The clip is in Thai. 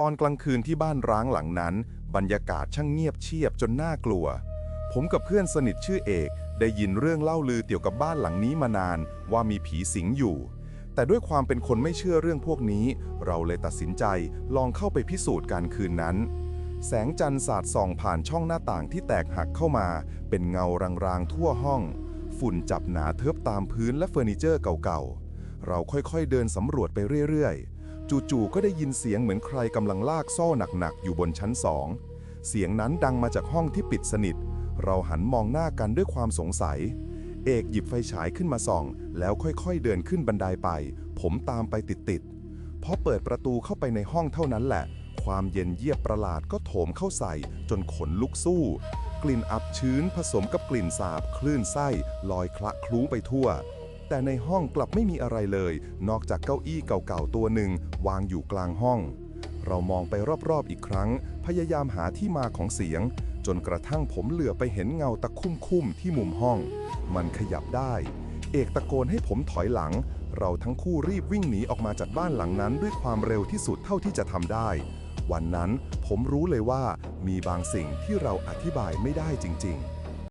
ตอนกลางคืนที่บ้านร้างหลังนั้น บรรยากาศช่างเงียบเชียบจนน่ากลัว ผมกับเพื่อนสนิทชื่อเอก ได้ยินเรื่องเล่าลือเกี่ยวกับบ้านหลังนี้มานานว่ามีผีสิงอยู่ แต่ด้วยความเป็นคนไม่เชื่อเรื่องพวกนี้ เราเลยตัดสินใจลองเข้าไปพิสูจน์การคืนนั้น แสงจันทร์สาดส่องผ่านช่องหน้าต่างที่แตกหักเข้ามา เป็นเงารางๆทั่วห้อง ฝุ่นจับหนาเทิบตามพื้นและเฟอร์นิเจอร์เก่าๆเราค่อยๆเดินสำรวจไปเรื่อยๆ จู่ๆก็ได้ยินเสียงเหมือนใครกำลังลากโซ่หนักๆอยู่บนชั้นสอง เสียงนั้นดังมาจากห้องที่ปิดสนิท เราหันมองหน้ากันด้วยความสงสัย เอกหยิบไฟฉายขึ้นมาส่อง แล้วค่อยๆเดินขึ้นบันไดไป ผมตามไปติดๆพอเปิดประตูเข้าไปในห้องเท่านั้นแหละ ความเย็นเยียบประหลาดก็โถมเข้าใส่ จนขนลุกสู้ กลิ่นอับชื้นผสมกับกลิ่นสาบคลื่นไส้ลอยคละคลุ้งไปทั่ว แต่ในห้องกลับไม่มีอะไรเลย นอกจากเก้าอี้เก่าๆตัวหนึ่งวางอยู่กลางห้อง เรามองไปรอบๆอีกครั้ง พยายามหาที่มาของเสียง จนกระทั่งผมเหลือไปเห็นเงาตะคุ่มๆที่มุมห้อง มันขยับได้ เอกตะโกนให้ผมถอยหลัง เราทั้งคู่รีบวิ่งหนีออกมาจากบ้านหลังนั้นด้วยความเร็วที่สุดเท่าที่จะทำได้ วันนั้นผมรู้เลยว่ามีบางสิ่งที่เราอธิบายไม่ได้จริง ๆ